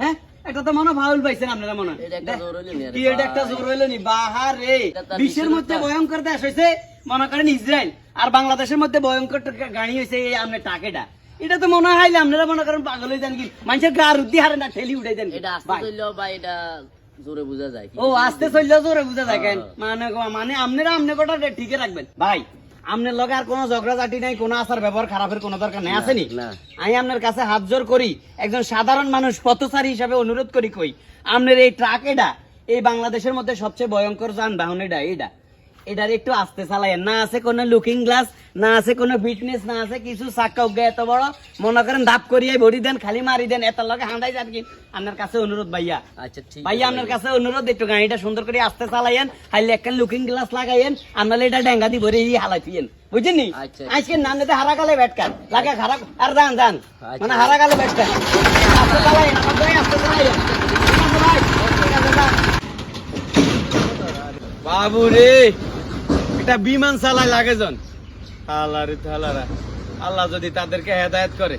হ্যাঁ? মনে বিশ্বের মধ্যে ভয়ঙ্কর দেশ হয়েছে মনে করেন ইসরায়েল। আর বাংলাদেশের মধ্যে ভয়ঙ্কর গাড়ি হয়েছে এই আপনার টাকেটা এটা তো মনে হয় আপনারা মনে করেন পাগল হয়ে যান কি? মানুষের গা রুদ্ধি হারে না ঠেলি উঠে দেন এটা জোরে বোঝা যায় ও আস্তে চললে জোরে বুঝা যায় কেন? মানে মানে আপনারা আমনে কটা রাখবেন। ভাই আপনার লগে আর কোনো ঝগড়াঝাটি নাই কোনো আচার ব্যবহার খারাপের কোনো দরকার নাই আসেনি আমি আপনার কাছে হাত জোর করি একজন সাধারণ মানুষ পথচারী হিসাবে অনুরোধ করি কই আপনার এই ট্রাক এটা এই বাংলাদেশের মধ্যে সবচেয়ে ভয়ঙ্কর যানবাহন এটা এটা এটার একটু আস্তে চালায় না আছে কোনো লুকিং গ্লাস না আছে কোনো ফিটনেস না আছে কিছু চাক্কা উগে এত বড়। মনে করেন ধাপ করিয়ে ভরি দেন খালি মারি দেন এত লগে হাঁটাই যান কি? আপনার কাছে অনুরোধ ভাইয়া। আচ্ছা ঠিক ভাইয়া আপনার কাছে অনুরোধ একটু গাড়িটা সুন্দর করে আস্তে চালাইয়েন হাইলে একটা লুকিং গ্লাস লাগাইয়েন আপনার এটা ডেঙ্গা দি ভরে হালাই পিয়েন বুঝছেন নি? আচ্ছা। আজকে নাম নিতে হারা গালে ব্যাটকার লাগা খারাপ আর যান যান আচ্ছা। মানে হারা গালে ব্যাটকার আস্তে চালাইয়েন আস্তে চালাইয়েন। বাবু রে এটা বিমান চালায় লাগে জন আল্লাহ আল্লাহ যদি তাদেরকে হেদায়ত করে।